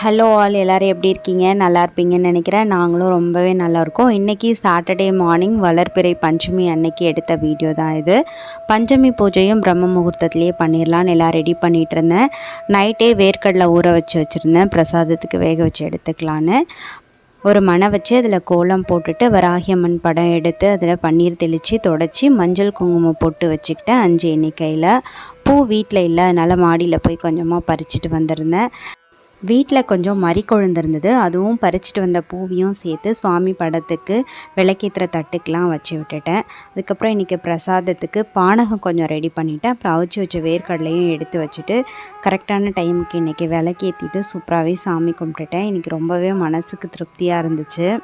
Hello all எல்லோரும் எப்படி இருக்கீங்க? நல்லா இருப்பீங்கன்னு நினைக்கிறேன். நாங்களும் ரொம்பவே நல்லாயிருக்கோம் இன்றைக்கி சாட்டர்டே மார்னிங் வளர்பிறை பஞ்சமி அன்னைக்கு எடுத்த வீடியோ தான் இது. பஞ்சமி பூஜையும் பிரம்ம முகூர்த்தத்துலேயே பண்ணிடலான்னு எல்லாம் ரெடி பண்ணிகிட்டு இருந்தேன். நைட்டே வேர்க்கடலை ஊற வச்சு வச்சுருந்தேன். பிரசாதத்துக்கு வேக வச்சு எடுத்துக்கலான்னு. ஒரு மனை வச்சு அதில் கோலம் போட்டுட்டு வராகியம்மன் படம் எடுத்து அதில் பன்னீர் தெளித்து தொடச்சி மஞ்சள் குங்குமம் போட்டு வச்சுக்கிட்டேன். அஞ்சு எண்ணிக்கையில் பூ வீட்டில் இல்லை அதனால் மாடியில் போய் கொஞ்சமாக பறிச்சுட்டு வந்திருந்தேன். வீட்டில் கொஞ்சம் மறி கொழுந்திருந்தது அதுவும் பறிச்சிட்டு வந்த பூவியும் சேர்த்து சுவாமி படத்துக்கு விளக்கேற்றுற தட்டுக்கெலாம் வச்சு விட்டுட்டேன். அதுக்கப்புறம் இன்றைக்கி பிரசாதத்துக்கு பானகம் கொஞ்சம் ரெடி பண்ணிவிட்டேன் அப்புறம் அவிச்சு வச்ச வேர்க்கடலையும் எடுத்து வச்சுட்டு கரெக்டான டைமுக்கு இன்றைக்கி விளக்கேற்றிட்டு சூப்பராகவே சாமி கும்பிட்டுட்டேன். இன்றைக்கி ரொம்பவே மனசுக்கு திருப்தியாக இருந்துச்சு.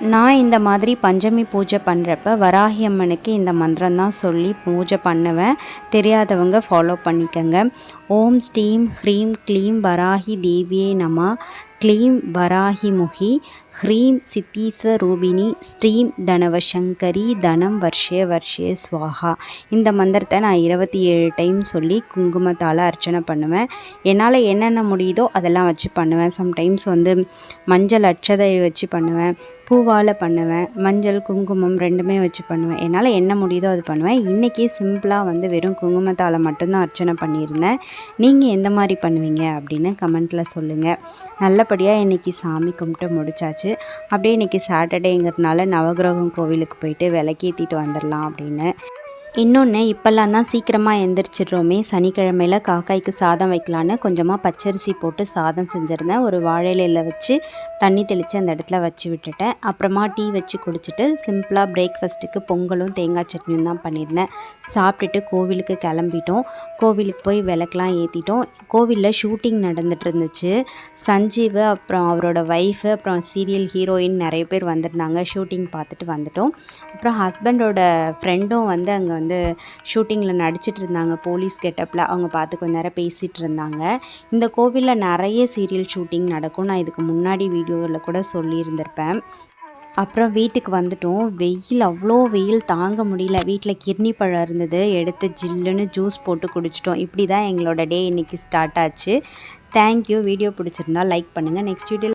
நான் இந்த மாதிரி பஞ்சமி பூஜை பண்ணுறப்ப வராகி அம்மனுக்கு இந்த மந்திரம் தான் சொல்லி பூஜை பண்ணுவேன். தெரியாதவங்க ஃபாலோ பண்ணிக்கோங்க. ஓம் ஸ்டீம் ஹ்ரீம் க்ளீம் வராகி தேவியே நமா. க்ளீம் வராகி முகி. ஹ்ரீம் சித்தீஸ்வரூபிணி ஸ்ரீம் தனவசங்கரி தனம் வர்ஷே வர்ஷே ஸ்வாஹா இந்த மந்திரத்தை நான் இருபத்தி ஏழு டைம் சொல்லி குங்குமத்தால் அர்ச்சனை பண்ணுவேன். என்னால் என்னென்ன முடியுதோ அதெல்லாம் வச்சு பண்ணுவேன். சம்டைம்ஸ் வந்து மஞ்சள் அட்சதை வச்சு பண்ணுவேன். பூவால் பண்ணுவேன். மஞ்சள் குங்குமம் ரெண்டுமே வச்சு பண்ணுவேன். என்னால் என்ன முடியுதோ அது பண்ணுவேன். இன்றைக்கி சிம்பிளாக வந்து வெறும் குங்குமத்தால் மட்டும்தான் அர்ச்சனை பண்ணியிருந்தேன். நீங்கள் எந்த மாதிரி பண்ணுவீங்க அப்படின்னு கமெண்ட்டில் சொல்லுங்கள் நல்லபடியாக இன்றைக்கி சாமி கும்பிட்டு முடிச்சாச்சு. அப்படியே இன்றைக்கி சாட்டர்டேங்கிறதுனால நவகிரகம் கோவிலுக்கு போயிட்டு விளக்கேற்றிட்டு வந்துடலாம் அப்படின்னு. இன்னொன்று இப்போல்லாம் தான் சீக்கிரமாக எந்திரிச்சிடுறோமே. சனிக்கிழமையில் காக்காய்க்கு சாதம் வைக்கலான்னு கொஞ்சமாக பச்சரிசி போட்டு சாதம் செஞ்சுருந்தேன். ஒரு வாழையிலையில் வச்சு தண்ணி தெளித்து அந்த இடத்துல வச்சு விட்டுட்டேன். அப்புறமா டீ வச்சு குடிச்சிட்டு சிம்பிளாக பிரேக்ஃபாஸ்ட்டுக்கு பொங்கலும் தேங்காய் சட்னியும் தான் பண்ணியிருந்தேன். சாப்பிட்டுட்டு கோவிலுக்கு கிளம்பிட்டோம். கோவிலுக்கு போய் விளக்கெலாம் ஏற்றிட்டோம் கோவிலில் ஷூட்டிங் நடந்துட்டு இருந்துச்சு. சஞ்சீவ் அப்புறம் அவரோட ஒய்ஃபு அப்புறம் சீரியல் ஹீரோயின் நிறைய பேர் வந்திருந்தாங்க. ஷூட்டிங் பார்த்துட்டு வந்துட்டோம். அப்புறம் ஹஸ்பண்டோட ஃப்ரெண்டும் வந்து அங்கே வந்து ஷூட்டிங்கில் நடிச்சிட்டு இருந்தாங்க போலீஸ் கெட்டப்பில் அவங்க பார்த்து கொஞ்ச நேரம் பேசிகிட்டு இருந்தாங்க இந்த கோவிலில் நிறைய சீரியல் ஷூட்டிங் நடக்கும். நான் இதுக்கு முன்னாடி வீடியோவில் கூட சொல்லியிருந்திருப்பேன். அப்புறம் வீட்டுக்கு வந்துட்டோம். வெயில் அவ்வளோ வெயில் தாங்க முடியல. வீட்டில் கிர்னி பழம் இருந்தது. எடுத்து ஜில்லுன்னு ஜூஸ் போட்டு குடிச்சிட்டோம். இப்படி தான் எங்களோட டே இன்றைக்கி ஸ்டார்ட் ஆச்சு. தேங்க்யூ வீடியோ பிடிச்சிருந்தா லைக் பண்ணுங்கள் நெக்ஸ்ட் வீடியோ